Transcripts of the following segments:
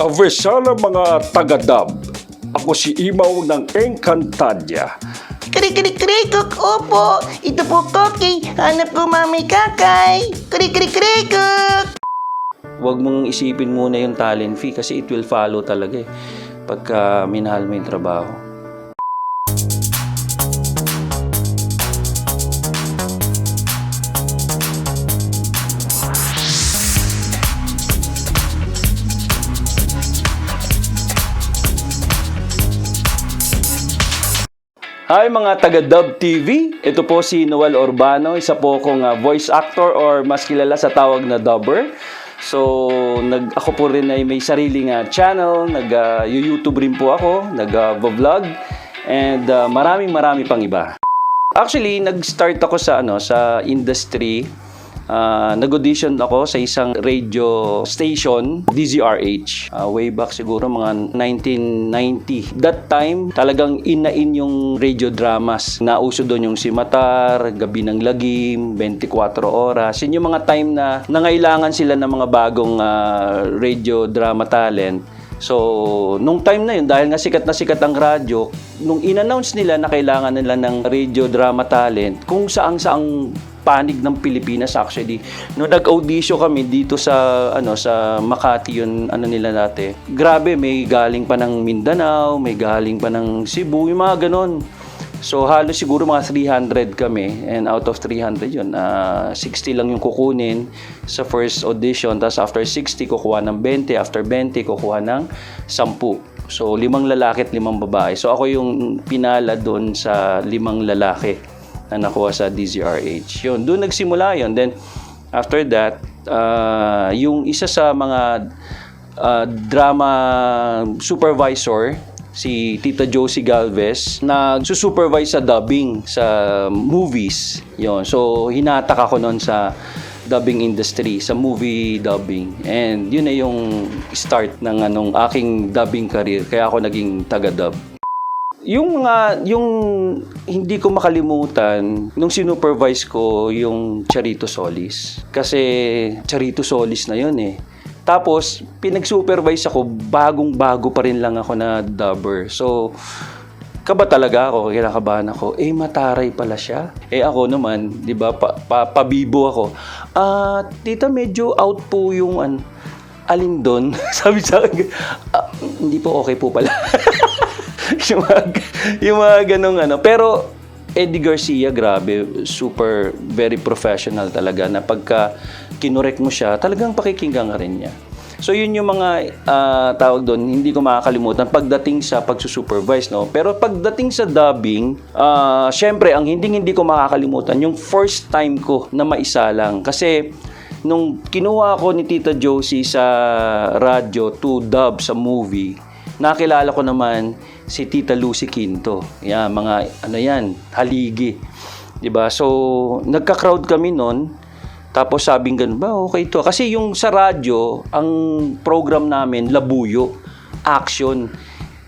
Aversala mga taga-dub. Ako si Imaw ng Encantadia. Krik-krik-krikuk, opo. Ito po Koki. Hanap ko mami kakay. Krik-krik-krikuk. Huwag mong isipin muna yung talent fee kasi it will follow talaga eh. Pagka minahal mo yung trabaho. Hi mga taga-Dub TV! Ito po si Noel Urbano, isa po akong ah, voice actor or mas kilala sa tawag na dubber. So, nag, ako po rin ay may sariling ah, channel, nag-YouTube rin po ako, nag-vlog, and ah, maraming marami pang iba. Actually, nag-start ako sa ano sa industry. Ah, nag-audition ako sa isang radio station, DZRH. Ah, way back siguro mga 1990. That time, talagang inain yung radio dramas. Nauso doon yung Simatar, Gabi ng Lagim, 24 Oras. Yun yung mga time na nangailangan sila ng mga bagong ah, radio drama talent. So, nung time na yun, dahil nga sikat na sikat ang radyo, nung in-announce nila na kailangan nila ng radio drama talent, kung saang-saang panig ng Pilipinas actually. Nung nag-audition kami dito sa ano sa Makati yun ano nila dati. Grabe, may galing pa ng Mindanao, may galing pa ng Cebu, yung mga ganon. So halos siguro mga 300 kami and out of 300 yun, ah, 60 lang yung kukunin sa first audition. Tapos after 60, kukuha ng 20. After 20, kukuha ng 10. So limang lalaki at limang babae. So ako yung pinala doon sa limang lalaki na nakuha sa DZRH. Yun, doon nagsimula yun. Then after that, ah, yung isa sa mga ah, drama supervisor si Tita Josie Galvez na supervise sa dubbing sa movies. Yon. So hinatak ako noon sa dubbing industry, sa movie dubbing. And yun na yung start ng anong aking dubbing career. Kaya ako naging taga-dub. Yung mga yung hindi ko makalimutan nung sinupervise ko yung Charito Solis kasi Charito Solis na yun eh. Tapos pinag-supervise ako bagong-bago pa rin lang ako na dubber. So kaba talaga ako, kinakabahan ako. Eh mataray pala siya. Eh ako naman, 'di ba, pa, pa- pabibo ako. Ah, tita medyo out po yung an alin doon. Sabi sa akin, "Ah, hindi po okay po pala. yung mga, yung mga ganong ano. Pero Eddie Garcia, grabe, super, very professional talaga na pagka kinorek mo siya, talagang pakikinggan ka rin niya. So yun yung mga ah, tawag doon, hindi ko makakalimutan pagdating sa pagsusupervise, no? Pero pagdating sa dubbing, ah, syempre, ang hindi hindi ko makakalimutan, yung first time ko na maisalang. Kasi nung kinuha ko ni Tita Josie sa radyo to dub sa movie, nakilala ko naman si Tita Lucy Quinto. Yan, mga ano yan, haligi. 'Di ba? So, nagka-crowd kami noon. Tapos sabing ganun ba, okay to. Kasi yung sa radyo, ang program namin, labuyo, action.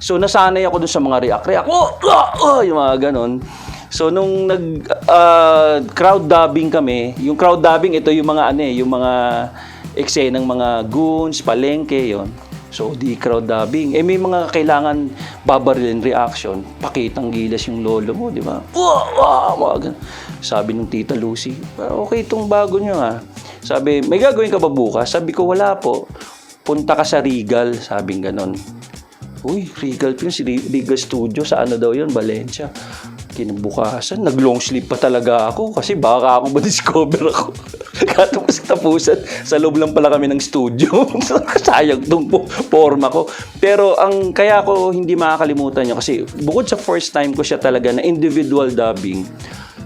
So, nasanay ako dun sa mga react-react. Oh, ah, ah, yung mga ganun. So, nung nag ah, crowd dubbing kami, yung crowd dubbing, ito yung mga ano eh, yung mga eksenang mga goons, palengke, yon. So, di crowd dubbing. Eh, may mga kailangan babarilin reaction. Pakitang gilas yung lolo mo, di ba? Mga ganun. Sabi ng tita Lucy, "Ah, okay itong bago nyo ha. Sabi, may gagawin ka ba bukas? Sabi ko, wala po. Punta ka sa Regal, sabing ganon. Uy, Regal Re- Regal Studio, sa ano daw yun, Valencia. Kinabukasan, nag-long sleep pa talaga ako kasi baka ako ma-discover ako. Katapos tapusan, sa loob lang pala kami ng studio. Sayang tong po- forma ko. Pero ang kaya ko hindi makakalimutan nyo kasi bukod sa first time ko siya talaga na individual dubbing,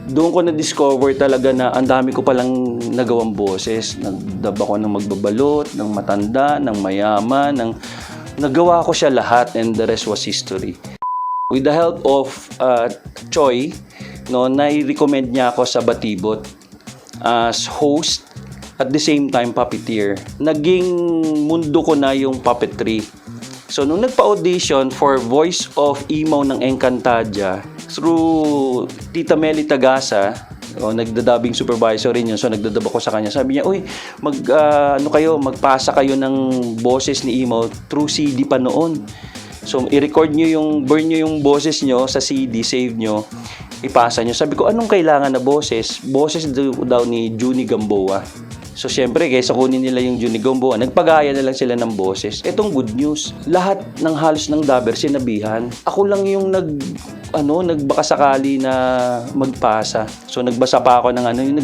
doon ko na-discover talaga na ang dami ko palang nagawang boses. Nagdab ako ng magbabalot, ng matanda, ng mayaman, ng... Nagawa ko siya lahat and the rest was history. With the help of uh, Choi, no, nai-recommend niya ako sa Batibot as host at the same time puppeteer. Naging mundo ko na yung puppetry. So, nung nagpa-audition for Voice of Emaw ng Encantadia through Tita Meli Tagasa, O, nagda-dubbing supervisor rin yun. So, nagdadub ako sa kanya. Sabi niya, uy, mag, ah, ano kayo, magpasa kayo ng boses ni Imo through CD pa noon. So, i-record nyo yung, burn nyo yung boses nyo sa CD, save nyo, ipasa nyo. Sabi ko, anong kailangan na boses? Boses daw, ni Juni Gamboa. So, syempre, kaysa kunin nila yung Juni Gamboa, nagpagaya na lang sila ng boses. Etong good news, lahat ng halos ng dabber sinabihan. Ako lang yung nag, ano, nagbaka sakali na magpasa. So, nagbasa pa ako ng ano, yung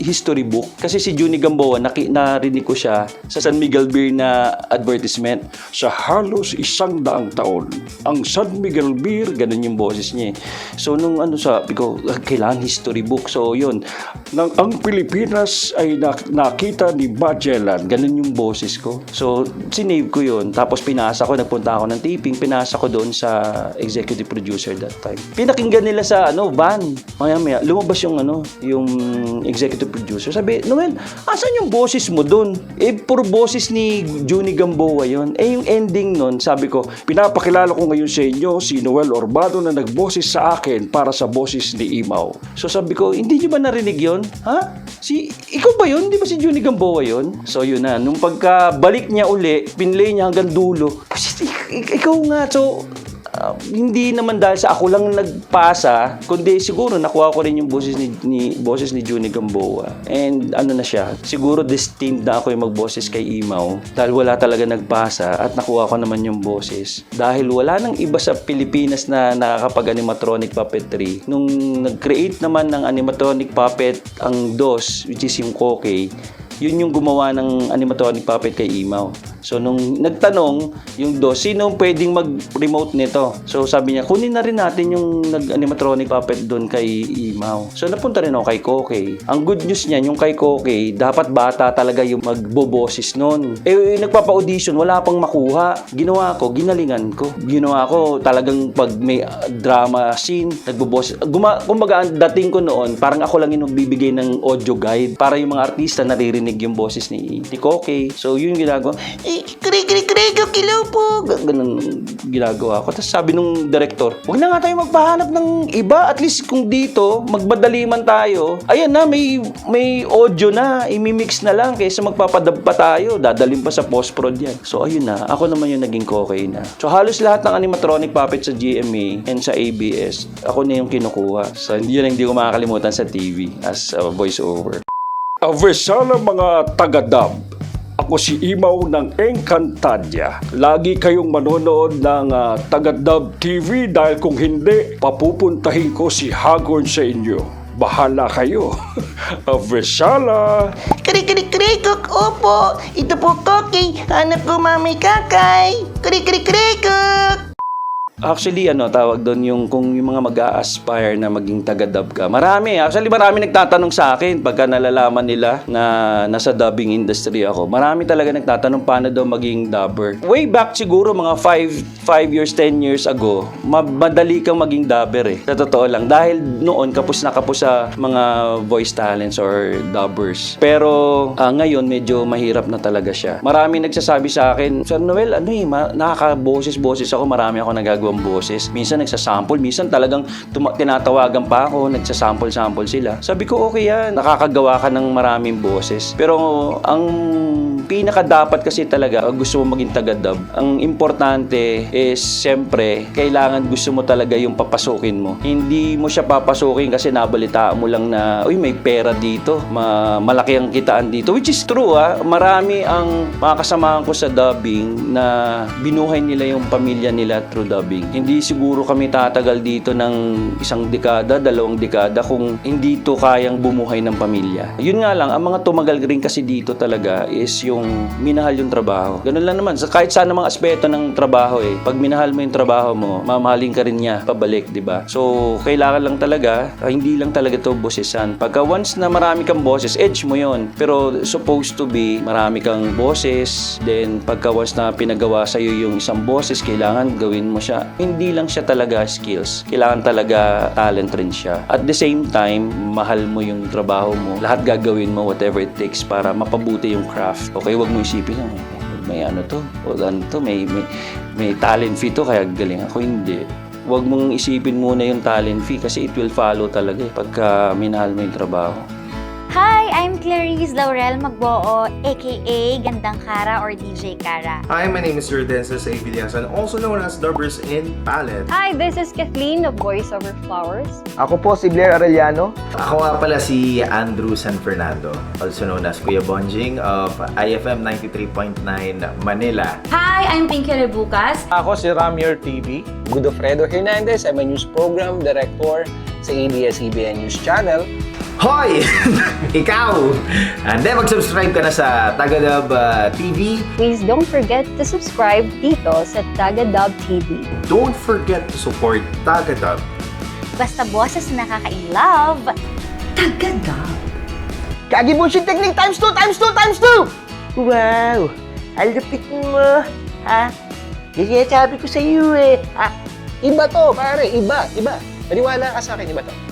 history book. Kasi si Juni Gamboa, naki, narinig ko siya sa San Miguel Beer na advertisement. Sa halos isang daang taon, ang San Miguel Beer, Ganun yung boses niya eh. So, nung ano sabi ko, "Ah, kailangan history book. So, yun. nang ang Pilipinas ay nak- nakita ni Magellan. Ganun yung boses ko. So, sinave ko yun. Tapos pinasa ko, nagpunta ako ng taping, pinasa ko doon sa executive producer that time. Pinakinggan nila sa ano, van. Maya maya, lumabas yung ano, yung executive producer. Sabi, Noel, asan yung boses mo doon? Eh, puro boses ni Juni Gamboa yun. Eh, yung ending nun, sabi ko, Pinapakilala ko ngayon sa inyo si Noel Urbano na nagboses sa akin para sa boses ni Imaw. So sabi ko, hindi nyo ba narinig yon? Ha? Si, ikaw ba yun? Di ba si Juni Gamboa yun? So yun na, nung pagkabalik niya uli, pinlay niya hanggang dulo. Ik- ikaw nga, so ah, hindi naman dahil sa ako lang nagpasa, kundi siguro nakuha ko rin yung boses ni, ni boses ni Juni Gamboa. And ano na siya, siguro destined na ako yung magboses kay Imaw dahil wala talaga nagpasa at nakuha ko naman yung boses. Dahil wala nang iba sa Pilipinas na nakakapag-animatronic puppetry. Nung nag-create naman ng animatronic puppet ang DOS, which is yung Kokey, yun yung gumawa ng animatronic puppet kay Imaw. So, nung nagtanong yung DOS, sino pwedeng mag-remote nito? So, sabi niya, kunin na rin natin yung nag-animatronic puppet doon kay Imaw. So, napunta rin ako kay Kokey. Ang good news niyan, yung kay Kokey, dapat bata talaga yung magboboses noon. Eh, nagpapa-audition, wala pang makuha. Ginawa ko, ginalingan ko. Ginawa ko talagang pag may uh, drama scene, nagboboses. Guma, kumbaga, dating ko noon, parang ako lang yung nagbibigay ng audio guide para yung mga artista naririnig yung boses ni, Kokey. So, yun ginagawa. Eh, kri kri kri hello po. Ganun ginagawa ko. Tapos sabi nung director, huwag na nga tayo magpahanap ng iba. At least kung dito, magbadali man tayo. Ayan na, may, may audio na. Imimix na lang kaysa magpapadab pa tayo. Dadalhin pa sa post-prod yan. So ayun na, ako naman yung naging kokay na. So halos lahat ng animatronic puppet sa GMA and sa ABS, ako na yung kinukuha. So yun ang hindi ko makakalimutan sa TV as a voiceover. Aversala mga taga-dub. Ako si Imaw ng Encantadia. Lagi kayong manonood ng ah, Taga-Dub TV dahil kung hindi, papupuntahin ko si Hagorn sa inyo. Bahala kayo. Aversala! Kri kri kri kuk, opo. Ito po Koki, hanap ko mami kakay. Kri kri kri kuk. Actually, ano, tawag doon yung kung yung mga mag-a-aspire na maging taga-dub ka. Marami. Actually, marami nagtatanong sa akin pagka nalalaman nila na nasa dubbing industry ako. Marami talaga nagtatanong paano daw maging dubber. Way back siguro mga 5 5 years, 10 years ago, ma- madali kang maging dubber eh. Sa totoo lang. Dahil noon, kapos na kapos sa mga voice talents or dubbers. Pero ah, ngayon, medyo mahirap na talaga siya. Marami nagsasabi sa akin, Sir Noel, ano eh, nakaka-boses-boses ako. Marami ako nagagawang boses. Minsan nagsasample, minsan talagang tinatawagan pa ako, nagsasample-sample sila. Sabi ko, okay yan. Nakakagawa ka ng maraming boses. Pero ang pinaka dapat kasi talaga, pag gusto mo maging taga-dub, ang importante is, siyempre, kailangan gusto mo talaga yung papasukin mo. Hindi mo siya papasukin kasi nabalitaan mo lang na, uy, may pera dito, ma- malaki ang kitaan dito. Which is true, ah. Marami ang mga ko sa dubbing na binuhay nila yung pamilya nila through dubbing. Hindi siguro kami tatagal dito ng isang dekada, dalawang dekada kung hindi to kayang bumuhay ng pamilya. Yun nga lang, ang mga tumagal rin kasi dito talaga is yung minahal yung trabaho. Ganun lang naman. Sa kahit saan namang aspeto ng trabaho eh. Pag minahal mo yung trabaho mo, mamahalin ka rin niya pabalik, di ba? So, kailangan lang talaga, ah, hindi lang talaga to bossesan. Pagka once na marami kang bosses, edge mo yon Pero supposed to be, marami kang bosses. Then, pagka once na pinagawa sa'yo yung isang bosses, kailangan gawin mo siya. Hindi lang siya talaga skills. Kailangan talaga talent rin siya. At the same time, mahal mo yung trabaho mo. Lahat gagawin mo, whatever it takes para mapabuti yung craft. Okay, wag mo isipin lang, may ano to, o ano to, may, may, may talent fee to, kaya galing ako. Hindi. Huwag mong isipin muna yung talent fee kasi it will follow talaga eh, pagka minahal mo yung trabaho. Clarice Laurel Magboo, aka Gandang Kara or DJ Kara. Hi, my name is Jordances A. Villasan, also known as Dubbers in Palette. Hi, this is Kathleen of Voice Over Flowers. Ako po si Blair Arellano. Ako nga pala si Andrew San Fernando, also known as Kuya Bonjing of IFM 93.9 Manila. Hi, I'm Pinky Rebucas. Ako si Ramier TV. Godofredo Hernandez. I'm a news program director sa ABS-CBN News Channel. Hoy! Ikaw! And then mag-subscribe ka na sa Tagadub uh, TV. Please don't forget to subscribe dito sa Tagadub TV. Don't forget to support Tagadub. Basta boses na nakaka-in-love. Kagi bullshit technique times 2, times 2, times 2! Wow! Ang lupit mo, ha? Kasi sabi ko sa iyo eh, ha? Iba to, pare. Iba, iba. Paniwala ka sa akin, iba to.